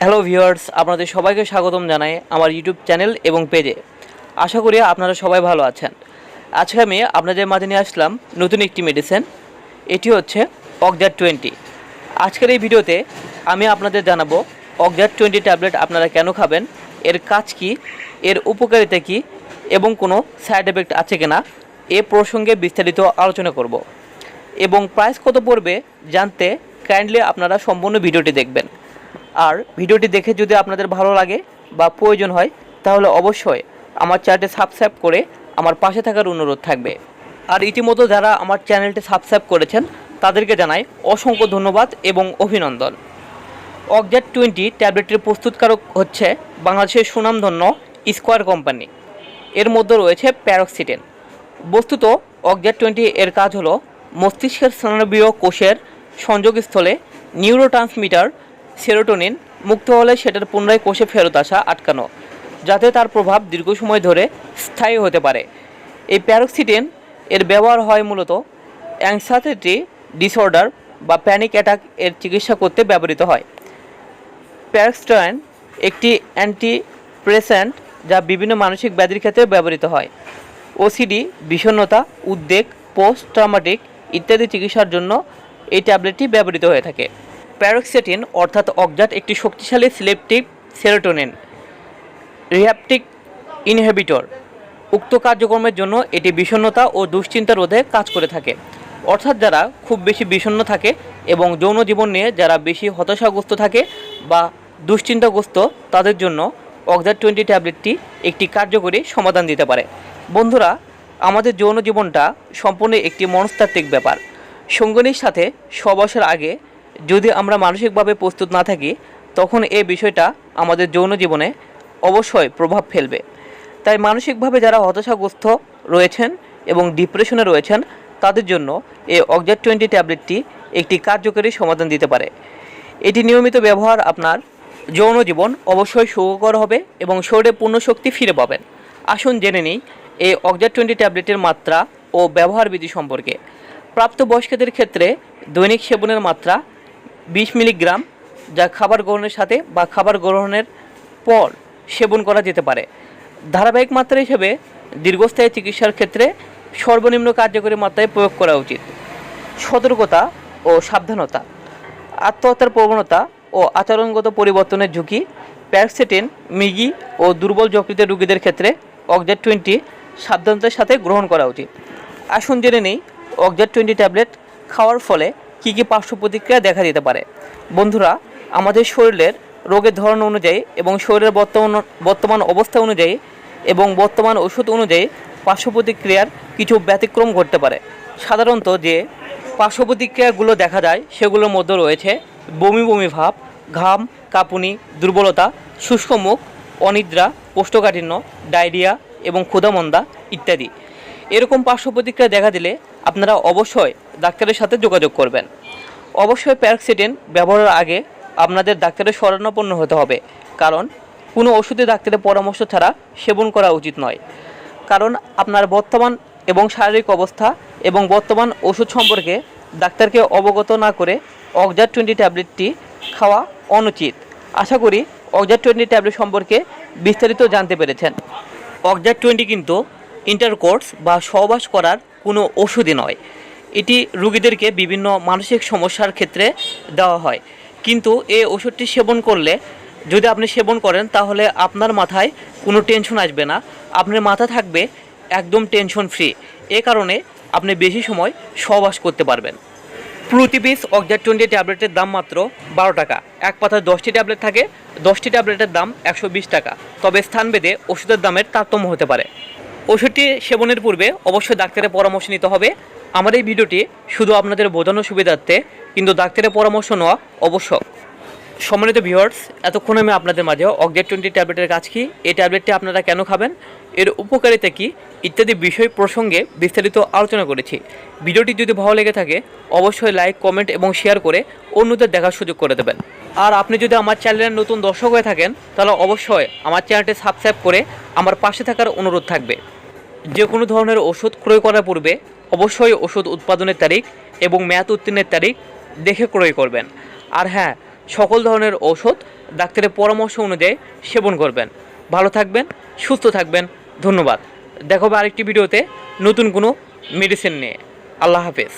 Hello viewers আপনাদের সবাইকে স্বাগতম জানাই আমার ইউটিউব চ্যানেল এবং পেজে আশা করি আপনারা সবাই ভালো আছেন। আজকে আমি আপনাদের মাঝে নিয়ে আসলাম নতুন একটি মেডিসিন এটি হচ্ছে অকজার টোয়েন্টি আজকের এই ভিডিওতে আমি আপনাদের জানাব অকজার টোয়েন্টি ট্যাবলেট আপনারা কেন খাবেন, এর কাজ কি, এর উপকারিতা কী, এবং কোনো সাইড এফেক্ট আছে কিনা, এ প্রসঙ্গে বিস্তারিত আলোচনা করব। এবং প্রাইস কত পড়বে জানতে কাইন্ডলি আপনারা সম্পূর্ণ ভিডিওটি দেখবেন। আর ভিডিওটি দেখে যদি আপনাদের ভালো লাগে বা প্রয়োজন হয়, তাহলে অবশ্যই আমার চ্যানেলটি সাবস্ক্রাইব করে আমার পাশে থাকার অনুরোধ থাকবে। আর ইতিমধ্যে যারা আমার চ্যানেলটি সাবস্ক্রাইব করেছেন, তাদেরকে জানাই অসংখ্য ধন্যবাদ এবং অভিনন্দন। অকজেট টোয়েন্টি ট্যাবলেটের প্রস্তুতকারক হচ্ছে বাংলাদেশের সুনামধন্য স্কোয়ার কোম্পানি। এর মধ্যে রয়েছে প্যারক্সিটেন। বস্তুত অকজেট টোয়েন্টি এর কাজ হলো মস্তিষ্কের স্নানবীয় কোষের সংযোগস্থলে নিউরো ট্রান্সমিটার সেরোটোনিন মুক্ত হলে সেটার পুনরায় কোষে ফেরত আসা আটকানো, যাতে তার প্রভাব দীর্ঘ সময় ধরে স্থায়ী হতে পারে। এই প্যারক্সিটেন এর ব্যবহার হয় মূলত অ্যাংসাইটি ডিসঅর্ডার বা প্যানিক অ্যাটাক এর চিকিৎসা করতে ব্যবহৃত হয়। প্যারক্সটাইন একটি অ্যান্টিপ্রেসেন্ট যা বিভিন্ন মানসিক ব্যাধির ক্ষেত্রে ব্যবহৃত হয়। ওসিডি বিষণ্ণতা, উদ্বেগ পোস্ট ট্রামাটিক ইত্যাদি চিকিৎসার জন্য এই ট্যাবলেটটি ব্যবহৃত হয়ে থাকে। প্যারক্সেটিন অর্থাৎ অকজাট একটি শক্তিশালী সিলেপটিভ সেরোটোনিন রিহ্যাপটিক ইনহেবিটর, উক্ত কার্যক্রমের জন্য এটি বিষণ্ণতা ও দুশ্চিন্তা রোধে কাজ করে থাকে। অর্থাৎ যারা খুব বেশি বিষণ্ণ থাকে এবং যৌন জীবন নিয়ে যারা বেশি হতাশাগ্রস্ত থাকে বা দুশ্চিন্তাগ্রস্ত, তাদের জন্য অক্সার টোয়েন্টি ট্যাবলেটটি একটি কার্যকরী সমাধান দিতে পারে। বন্ধুরা, আমাদের যৌন জীবনটা সম্পূর্ণ একটি মনস্তাত্ত্বিক ব্যাপার। সঙ্গিনীর সাথে সবাসের আগে যদি আমরা মানসিকভাবে প্রস্তুত না থাকি, তখন এই বিষয়টা আমাদের যৌন জীবনে অবশ্যই প্রভাব ফেলবে। তাই মানসিকভাবে যারা হতাশাগ্রস্ত রয়েছেন এবং ডিপ্রেশনে রয়েছেন, তাদের জন্য এই অক্সার টোয়েন্টি ট্যাবলেটটি একটি কার্যকরী সমাধান দিতে পারে। এটি নিয়মিত ব্যবহার আপনার যৌন জীবন অবশ্যই সুখকর হবে এবং শরীরে পূর্ণ শক্তি ফিরে পাবেন। আসুন জেনে নিই এই অক্সার টোয়েন্টি ট্যাবলেটের মাত্রা ও ব্যবহার বিধি সম্পর্কে। প্রাপ্তবয়স্কদের ক্ষেত্রে দৈনিক সেবনের মাত্রা বিশ মিলিগ্রাম যা খাবার গ্রহণের সাথে বা খাবার গ্রহণের পর সেবন করা যেতে পারে। ধারাবাহিক মাত্রা হিসেবে দীর্ঘস্থায়ী চিকিৎসার ক্ষেত্রে সর্বনিম্ন কার্যকরী মাত্রায় প্রয়োগ করা উচিত। সতর্কতা ও সাবধানতা, আত্মহত্যার প্রবণতা ও আচরণগত পরিবর্তনের ঝুঁকি প্যারক্সেটিন মিগি ও দুর্বল যকৃতের রোগীদের ক্ষেত্রে অক্সার টোয়েন্টি সাবধানতার সাথে গ্রহণ করা উচিত। আসুন জেনে নেই অক্সার টোয়েন্টি ট্যাবলেট খাওয়ার ফলে কী কী পার্শ্ব প্রতিক্রিয়া দেখা দিতে পারে? বন্ধুরা, আমাদের শরীরের রোগের ধরন অনুযায়ী এবং শরীরের বর্তমান বর্তমান অবস্থা অনুযায়ী এবং বর্তমান ওষুধ অনুযায়ী পার্শ্ব প্রতিক্রিয়ার কিছু ব্যতিক্রম ঘটতে পারে। সাধারণত যে পার্শ্ব প্রতিক্রিয়াগুলো দেখা যায়, সেগুলোর মধ্যে রয়েছে বমি বমি ভাব, ঘাম, কাঁপুনি, দুর্বলতা, শুষ্ক মুখ, অনিদ্রা, কোষ্ঠকাঠিন্য, ডায়রিয়া এবং ক্ষুধামন্দা ইত্যাদি। এরকম পার্শ্ব প্রতিক্রিয়া দেখা দিলে আপনারা অবশ্যই ডাক্তারের সাথে যোগাযোগ করবেন। অবশ্যই প্যারক্সিডেন ব্যবহারের আগে আপনাদের ডাক্তারের শরণাপন্ন হতে হবে। কারণ, কোনো ওষুধে ডাক্তারের পরামর্শ ছাড়া সেবন করা উচিত নয়। কারণ, আপনার বর্তমান এবং শারীরিক অবস্থা এবং বর্তমান ওষুধ সম্পর্কে ডাক্তারকে অবগত না করে অক্সার টোয়েন্টি ট্যাবলেটটি খাওয়া অনুচিত। আশা করি অক্সার টোয়েন্টি ট্যাবলেট সম্পর্কে বিস্তারিত জানতে পেরেছেন। অক্সার টোয়েন্টি কিন্তু ইন্টারকোর্স বা সহবাস করার কোনো ওষুধই নয়। এটি রুগীদেরকে বিভিন্ন মানসিক সমস্যার ক্ষেত্রে দেওয়া হয়। কিন্তু এই ওষুধটি সেবন করলে যদি আপনি সেবন করেন, তাহলে আপনার মাথায় কোনো টেনশন আসবে না। আপনার মাথা থাকবে একদম টেনশন ফ্রি এ কারণে আপনি বেশি সময় সহবাস করতে পারবেন। প্রতি পিস টোয়েন্টি ট্যাবলেটের দাম মাত্র বারো টাকা। এক পাতায় দশটি ট্যাবলেট থাকে, দশটি ট্যাবলেটের দাম একশো বিশ টাকা। তবে স্থানভেদে ওষুধের দামের তারতম্য হতে পারে। ওষুধটি সেবনের পূর্বে অবশ্যই ডাক্তারের পরামর্শ নিতে হবে। আমার এই ভিডিওটি শুধু আপনাদের বোঝানোর সুবিধার্থে, কিন্তু ডাক্তারের পরামর্শ নেওয়া অবশ্যক সম্মানিত ভিউয়ার্স, এতক্ষণ আমি আপনাদের মাঝে অকজেট টোয়েন্টি ট্যাবলেটের কাজ কি, এই ট্যাবলেটটি আপনারা কেন খাবেন, এর উপকারিতা কী, ইত্যাদি বিষয় প্রসঙ্গে বিস্তারিত আলোচনা করেছি। ভিডিওটি যদি ভালো লেগে থাকে, অবশ্যই লাইক, কমেন্ট এবং শেয়ার করে অন্যদের দেখার সুযোগ করে দেবেন। আর আপনি যদি আমার চ্যানেলের নতুন দর্শক হয়ে থাকেন, তাহলে অবশ্যই আমার চ্যানেলটি সাবস্ক্রাইব করে আমার পাশে থাকার অনুরোধ থাকবে। যে কোনো ধরনের ওষুধ ক্রয় করার পূর্বে অবশ্যই ওষুধ উৎপাদনের তারিখ এবং মেয়াদ উত্তীর্ণের তারিখ দেখে ক্রয় করবেন। আর হ্যাঁ সকল ধরনের ওষুধ ডাক্তারের পরামর্শ অনুযায়ী সেবন করবেন। ভালো থাকবেন, সুস্থ থাকবেন, ধন্যবাদ। দেখো আরেকটি ভিডিওতে নতুন কোনো মেডিসিন নিয়ে। আল্লাহ হাফেজ।